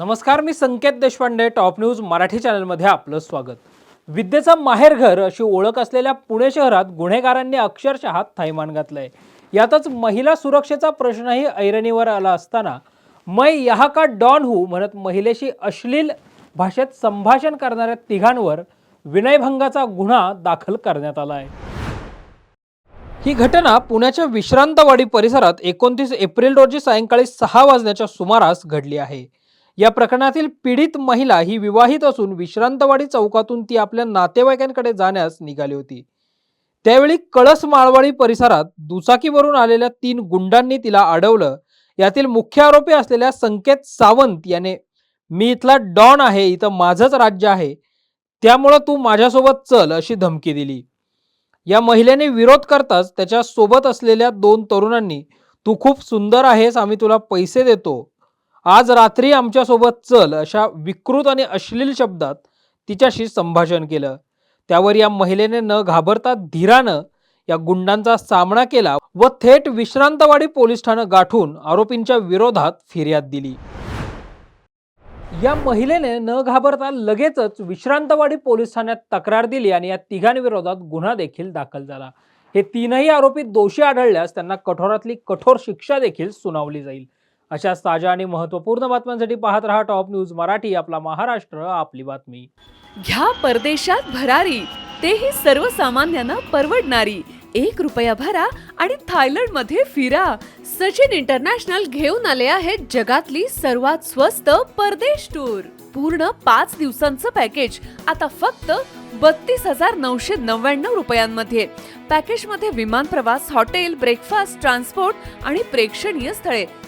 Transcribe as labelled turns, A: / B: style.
A: नमस्कार मी Sanket Deshpande top news Marathi चॅनलमध्ये आपलं स्वागत. विद्येचं माहेरघर अशी ओळख असलेल्या पुणे शहरात गुन्हेगारांनी अक्षरशः थैमान घातलंय. यातच महिला सुरक्षेचा प्रश्नही ऐरणीवर आला असताना मै यहा का डॉन हू म्हणत महिलेशी अश्लील भाषेत संभाषण करणाऱ्या तिघांवर विनयभंगाचा गुन्हा दाखल करण्यात आला आहे ही घटना पुण्याच्या विश्रांतवाडी परिसरात एकोणतीस एप्रिल रोजी सायंकाळी सहा वाजण्याच्या सुमारास घडली आहे. या प्रकरणातील पीडित महिला ही विवाहित असून विश्रांतवाडी चौकातून ती आपल्या नातेवाईकांकडे जाण्यास निघाली होती. त्यावेळी कळस माळवाडी परिसरात दुचाकीवरून आलेल्या तीन गुंडांनी तिला अडवलं. यातील मुख्य आरोपी असलेल्या संकेत सावंत याने मी इथला डॉन आहे इथं माझंच राज्य आहे. त्यामुळं तू माझ्यासोबत चल अशी धमकी दिली. या महिलेने विरोध करताच त्याच्या सोबत असलेल्या दोन तरुणांनी तू खूप सुंदर आहेस आम्ही तुला पैसे देतो. आज रात्री आमच्यासोबत चल अशा विकृत आणि अश्लील शब्दात तिच्याशी संभाषण केलं. त्यावर या महिलेने न घाबरता धीरानं या गुंडांचा सामना केला व थेट विश्रांतवाडी पोलीस ठाणं गाठून आरोपींच्या विरोधात फिर्याद दिली. या महिलेने न घाबरता लगेचच विश्रांतवाडी पोलीस ठाण्यात तक्रार दिली आणि या तिघांविरोधात गुन्हा देखील दाखल झाला. हे तीनही आरोपी दोषी आढळल्यास त्यांना कठोरातली कठोर शिक्षा देखील सुनावली जाईल. अशा ताज्या आणि महत्त्वपूर्ण बातम्यांसाठी पाहत रहा टॉप न्यूज मराठी आपला महाराष्ट्र आपली बातमी.
B: घ्या परदेशात भरारी तेही सर्वसामान्यांना परवडणारी. एक रुपया भरा आणि थायलंडमध्ये फिरा. सचिन इंटरनॅशनल घेऊन आले आहेत जगातली सर्वात स्वस्त परदेश टूर. पूर्ण पाच दिवसांचं पॅकेज आता फक्त बत्तीस हजार नऊशे नव्याण्णव रुपयांमध्ये. पॅकेजमध्ये विमान प्रवास हॉटेल ब्रेकफास्ट ट्रान्सपोर्ट आणि प्रेक्षणीय स्थळे.